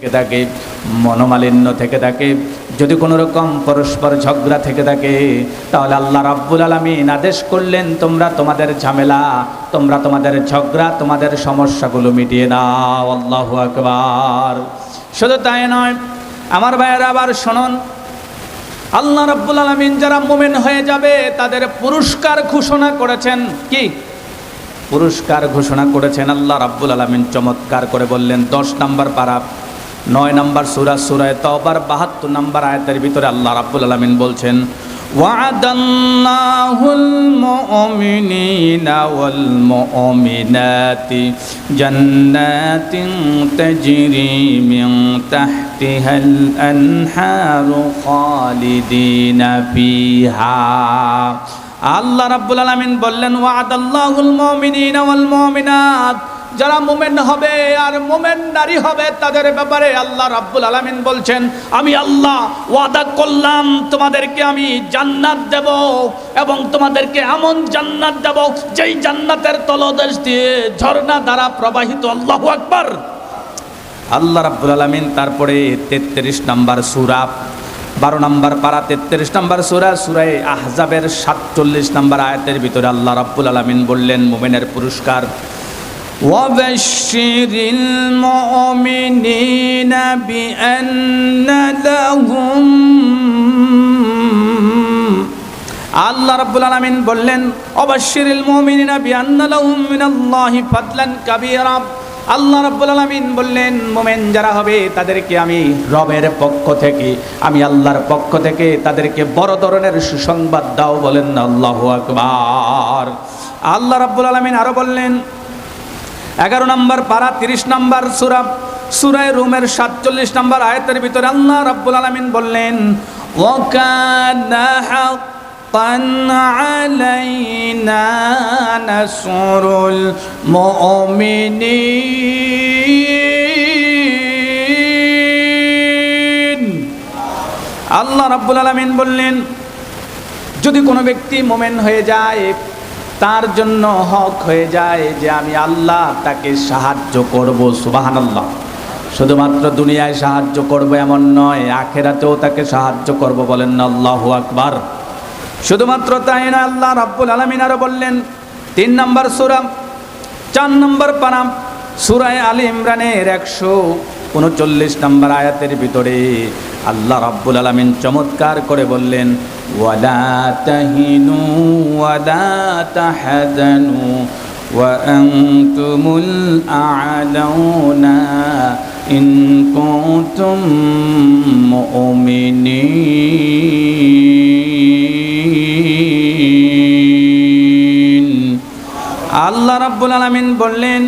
থেকে থাকে, মনোমালিন্য থেকে থাকে, যদি কোনো রকম পরস্পর ঝগড়া থেকে থাকে, তাহলে আল্লাহ রাব্বুল আলমিন আদেশ করলেন, তোমরা তোমাদের ঝামেলা, তোমরা তোমাদের ঝগড়া, তোমাদের সমস্যাগুলো মিটিয়ে দাও আল্লাহ আকবার। শুধু তাই নয়, আমার ভাইয়েরা আবার শুনুন, আল্লাহ রাব্বুল আলমিন যারা মোমেন হয়ে যাবে, তাদের পুরস্কার ঘোষণা করেছেন কি? পুরস্কার ঘোষণা করেছেন আল্লাহ রাব্বুল আলমিন, চমৎকার করে বললেন, দশ নম্বর পারা। নয় নম্বর সুরা সুরায় তবার বাহাত্তর নম্বর আয়াতের ভিতরে আল্লাহ রাব্বুল আলমিন বলছেন وعد الله المؤمنين والمؤمنات جنات تجري من تحتها الأنهار خالدين فيها আল্লাহ রাব্বুল আলামিন বললেন ওয়াদাল্লাহুল মুমিনিনা ওয়াল মুমিনাত যারা মোমেন হবে আর মোমেন নারী হবে, তাদের ব্যাপারে আল্লাহ রাব্বুল আলামিন বলছেন, আমি আল্লাহ ওয়াদা করলাম, তোমাদেরকে আমি জান্নাত দেব এবং তোমাদেরকে এমন জান্নাত দেব যেই জান্নাতের তলদেশ দিয়ে ঝর্ণা দ্বারা প্রবাহিত। আল্লাহু আকবার! আল্লাহ রাব্বুল আলামিন তারপরে তেত্রিশ নম্বর সূরা, বারো নম্বর পারা, তেত্রিশ নম্বর সুরা সুরায় আহজাবের সাতচল্লিশ নম্বর আয়াতের ভিতরে আল্লাহ রাব্বুল আলমিন বললেন, মোমেনের পুরস্কার وبشر المؤمنين بأن لهم আল্লাহ রাব্বুল আলামিন বললেন অবশ্যিরিল মুমিনিনা বিআন্না লাহুম মিনাল্লাহি ফাদলান কাবীরা আল্লাহ রাব্বুল আলামিন বললেন মোমেন যারা হবে তাদেরকে আমি রবের পক্ষ থেকে আমি আল্লাহর পক্ষ থেকে তাদেরকে বড় ধরনের সুসংবাদ দাও বলেন আল্লাহু আকবার আল্লাহ রাব্বুল আলামিন আরো বললেন এগারো নম্বর পারা তিরিশ নম্বর সুরা সুরায় রুমের সাতচল্লিশ নম্বর আয়তের ভিতরে আল্লাহ রাব্বুল আলামিন বললেন ওয়াকানা حقا علينا نصر المؤمنين আল্লাহ রাব্বুল আলামিন বললেন যদি কোনো ব্যক্তি মোমেন হয়ে যায় তার জন্য হক হয়ে যায় যে আমি আল্লাহ তাকে সাহায্য করব সুবাহান আল্লাহ শুধুমাত্র দুনিয়ায় সাহায্য করব এমন নয়, আখেরাতেও তাকে সাহায্য করব বলেন আল্লাহু আকবার। শুধুমাত্র তাই না আল্লাহ রাব্বুল আলমিন আরও বললেন, তিন নম্বর সুরাম চার নম্বর পানাম সুরায় আলী ইমরানের একশো উনচল্লিশ নম্বর আয়াতের ভিতরে আল্লাহ রাব্বুল আলমিন চমৎকার করে বললেন ওয়ালা তাহিনু ওয়ালা তাহাদানু وأنتم الأعلون إن كنتم مؤمنين আল্লাহ রাব্বুল আলামিন বললেন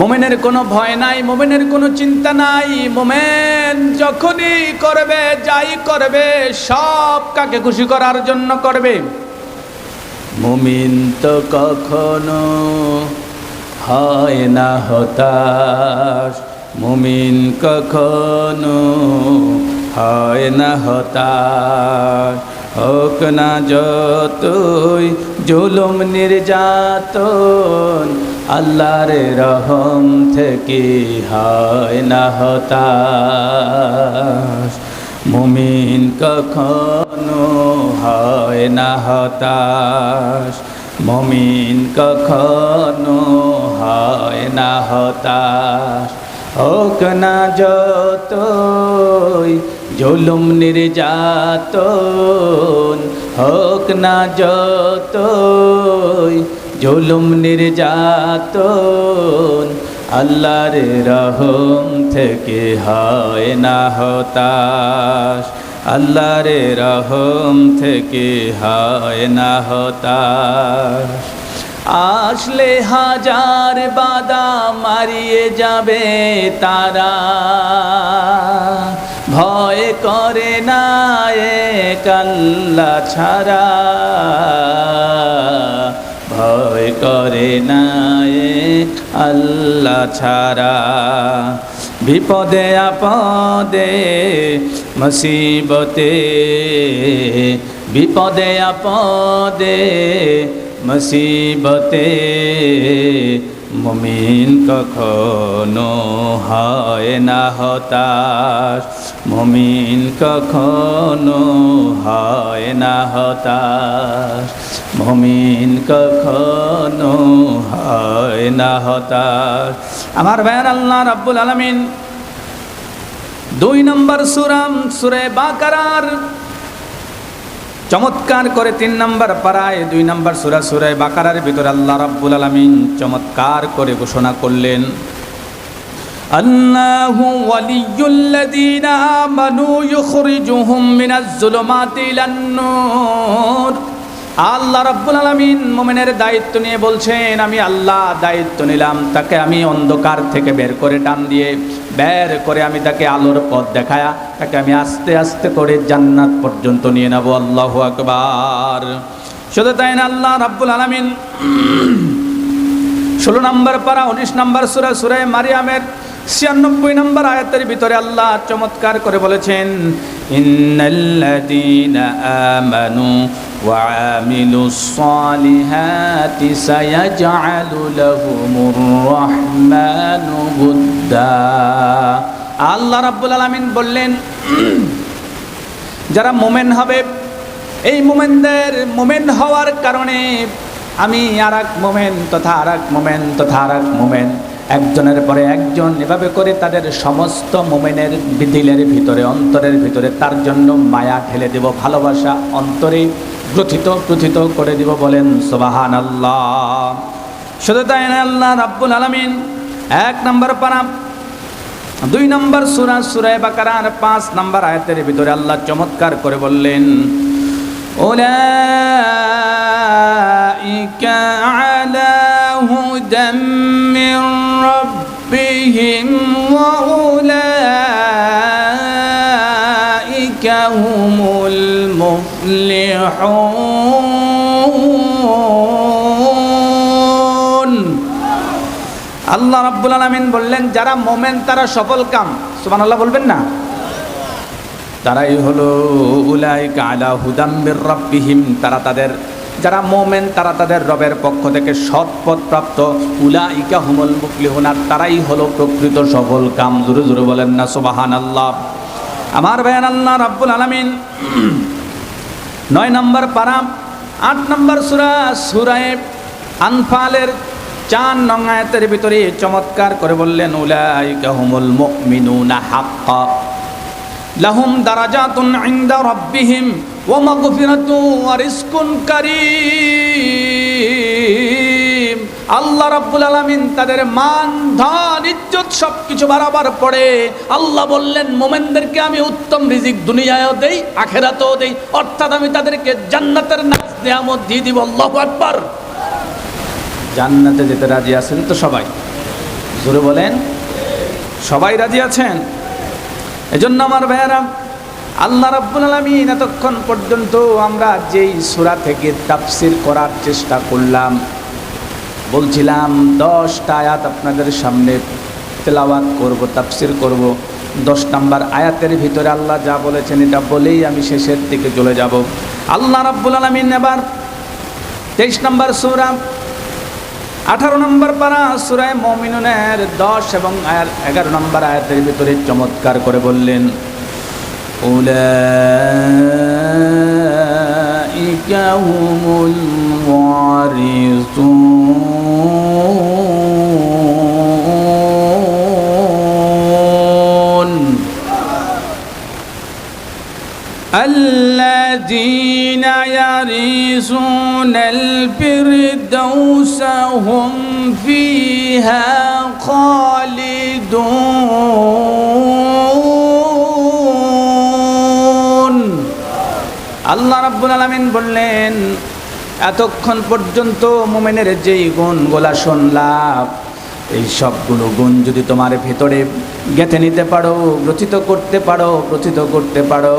মোমেনের কোনো ভয় নাই, মোমেনের কোনো চিন্তা নাই। মোমেন যখনই করবে, যাই করবে, সব কাকে খুশি করার জন্য করবে। মুমিন তো কখনো হয় না হতাশ। মুমিন কখনো হয় না হতাশ। হোক না যতই জুলুম নির্যাতন আল্লাহর রহম থেকে হয় না হতাশ। মুমিন কখনো হয় না হতাশ। মুমিন কখনো হয় না হতাশ। হোক না যতই জুলুম নির্যাতন, হোক না যতই জুলুম নির্যাতন আল্লাহর রহম থেকে হয় না হতাশ। আল্লাহর রহম থেকে হয় না হতাশ। আসলে হাজার বাদা মারিয়ে যাবে তারা। ভয় করে না এক আল্লাহ ছাড়া। ভয় করে না এক আল্লাহ ছাড়া। বিপদে, আপদে, মুসিবতে। বিপদে, আপদে, মুসিবতে। মমিন কখনো হয় না হতাশ। মমিন কখনো হয় না হতাশ। মমিন কখনো হয় না হতাশ। আমার ভাইয়ার আল্লাহ রাব্বুল আলামিন দুই নম্বর সুরাম সুরে বাকারার চমৎকার করে তিন নম্বর পাড়ায়, দুই নম্বর সুরা, সুরে বাকারার ভিতরে আল্লাহ রাব্বুল আলামিন চমৎকার করে ঘোষণা করলেন। আল্লাহ ওয়ালিয়ুল্লাযীনা আমানু ইউখরিজুহুম মিনাজ যুলুমাতি ইলান নূর। আল্লাহ রাব্বুল আলামিন মুমিনের দায়িত্ব নিয়ে বলছেন, আমি আল্লাহ দায়িত্ব নিলাম, তাকে আমি অন্ধকার থেকে বের করে টান দিয়ে বের করে আমি তাকে আলোর পথ দেখায়া, তাকে আমি আস্তে আস্তে করে জান্নাত পর্যন্ত নিয়ে নেব। আল্লাহু আকবার। শুধু তাই না, আল্লাহ রাব্বুল আলামিন ষোলো নম্বর পারা, উনিশ নম্বর সুরা সুরায় মারিয়ামের ছিয়ানব্বই নম্বর আয়াতের ভিতরে আল্লাহ চমৎকার করে বলেছেন আমানু আমিলুস সালিহাতি সায়াজআলু লাহুমুর রাহমানু বুদ্দা। আল্লাহ রাব্বুল আলামিন বললেন, যারা মোমেন হবে, এই মোমেনদের মোমেন হওয়ার কারণে আমি আর এক মোমেন তথা আর এক মোমেন তথা আর এক মোমেন। একজনের পরে একজন এভাবে করে তাদের সমস্ত মোমেনের দিলের ভিতরে, অন্তরের ভিতরে তার জন্য মায়া ঠেলে দেব, ভালোবাসা অন্তরে গ্রথিত গ্রথিত করে দিব বলেন সোবাহান আল্লাহ শুধু তাই আল্লাহ রাব্বুল আলমিন এক নম্বর পারা, দুই নম্বর সুরা সুরায় বাকারান পাঁচ নম্বর আয়াতের ভিতরে আল্লাহ চমৎকার করে বললেন ওলা ইকা আলা هدى من ربهم وأولئك هم المفلحون আল্লাহ রাব্বুল আলামিন বললেন যারা মোমেন তারা সফল কাম সুবহানাল্লাহ বলবেন না তারাই হলো উলাইকা আলা হুদাম্বির রাব্বিহিম তারা তাদের যারা মোমেন, তারা তাদের রবের পক্ষ থেকে সৎ পথ প্রাপ্ত উলাইকা হুমুল মুফলিহুন আর তারাই হলো প্রকৃত সফল কাম। জোরে জোরে বলেন না, সুবহানাল্লাহ। আমার ভাইয়ান আল্লাহ রাব্বুল আলামিন। নয় নম্বর পারাম আট নম্বর সুরা সুরায় আনফালের চার নং ভিতরে চমৎকার করে বললেন, উলাইকা হুমুল মুমিনুনা হাক্কা। লাহুম দারাজাতুন ইনদা রাব্বিহিম ওয়া মাগফিরাতু ওয়া রিজকুন কারীম। আল্লাহ রাব্বুল আলামিন তাদের মান, ধন, ইজ্জত সব কিছু বাড়াবার পরে আল্লাহ বললেন, মোমেনদেরকে আমি উত্তম রিজিক দুনিয়ায়ও দেই, আখেরাতেও দেই। অর্থাৎ আমি তাদেরকে জান্নাতের নাজ নেয়ামত দিয়ে দিব। আল্লাহু আকবার। জান্নাতে যেতে রাজি আছেন তো সবাই? জোরে বলেন, সবাই রাজি আছেন? এজন্য আমার ভাইয়ারা, আল্লাহ রাব্বুল আলামিন এতক্ষণ পর্যন্ত আমরা যেই সূরা থেকে তাফসির করার চেষ্টা করলাম, বলছিলাম দশটা আয়াত আপনাদের সামনে তেলাওয়াত করব, তাফসির করব। দশ নম্বর আয়াতের ভিতরে আল্লাহ যা বলেছেন এটা বলেই আমি শেষের দিকে চলে যাব। আল্লাহ রাব্বুল আলামিন এবার তেইশ নম্বর সূরা আঠারো নম্বর পারা সুরায় মমিনুনের দশ এবং এগারো নম্বর আয়াতের ভিতরে চমৎকার করে বললেন উল الذين يرثون الفردوس هم فيها خالدون আল্লাহ রাব্বুল আলামিন বললেন এতক্ষণ পর্যন্ত মোমেনের যেই গুণগুলা শুনলাম এই সবগুলো গুণ যদি তোমার ভেতরে গেঁথে নিতে পারো গ্রথিত করতে পারো গ্রথিত করতে পারো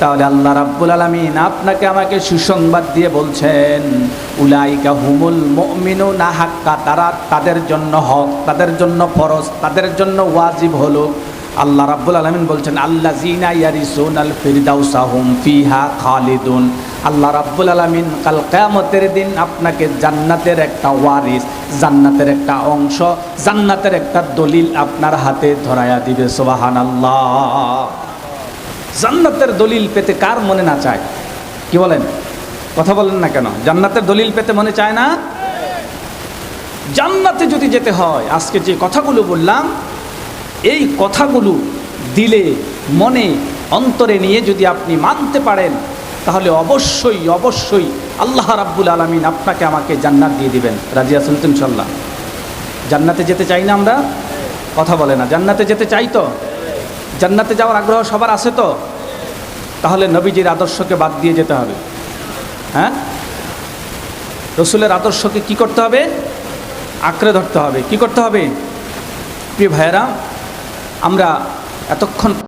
তাহলে আল্লাহ রাব্বুল আলামিন আপনাকে আমাকে সুসংবাদ দিয়ে বলছেন, উলাইকা হুমুল মুমিনু না হাক্কা, তারা তাদের জন্য হক, তাদের জন্য ফরজ, তাদের জন্য ওয়াজিব হলো। আল্লাহ রাব্বুল আলামিন বলছেন আল্লাহ জিনা ইয়ারিসুন আল ফিরদাউসাহুম ফিহা খালিদুন। আল্লাহ রাব্বুল আলামিন কাল কিয়ামতের দিন আপনাকে জান্নাতের একটা ওয়ারিস, জান্নাতের একটা অংশ, জান্নাতের একটা দলিল আপনার হাতে ধরায়া দিবে, সুবহানাল্লাহ। জান্নাতের দলিল পেতে কার মনে না চায়? কি বলেন? কথা বলেন না কেন? জান্নাতের দলিল পেতে মনে চায় না? জান্নাতে যদি যেতে হয়, আজকে যে কথাগুলো বললাম, এই কথাগুলো দিলে মনে অন্তরে নিয়ে যদি আপনি মানতে পারেন, তাহলে অবশ্যই অবশ্যই আল্লাহ রাব্বুল আলমিন আপনাকে আমাকে জান্নাত দিয়ে দিবেন। রাজিয়া সুলতুন সাল্লাহ জান্নাতে যেতে চাই না আমরা? কথা বলে না। জান্নাতে যেতে চাই তো? জান্নাতে যাওয়ার আগ্রহ সবার আছে তো? তাহলে নবীজির আদর্শকে বাদ দিয়ে যেতে হবে। হ্যাঁ? রসুলের আদর্শকে কি করতে হবে? আঁকড়ে ধরতে হবে। কি করতে হবে? প্রিয় ভাইয়েরা, আমরা এতক্ষণ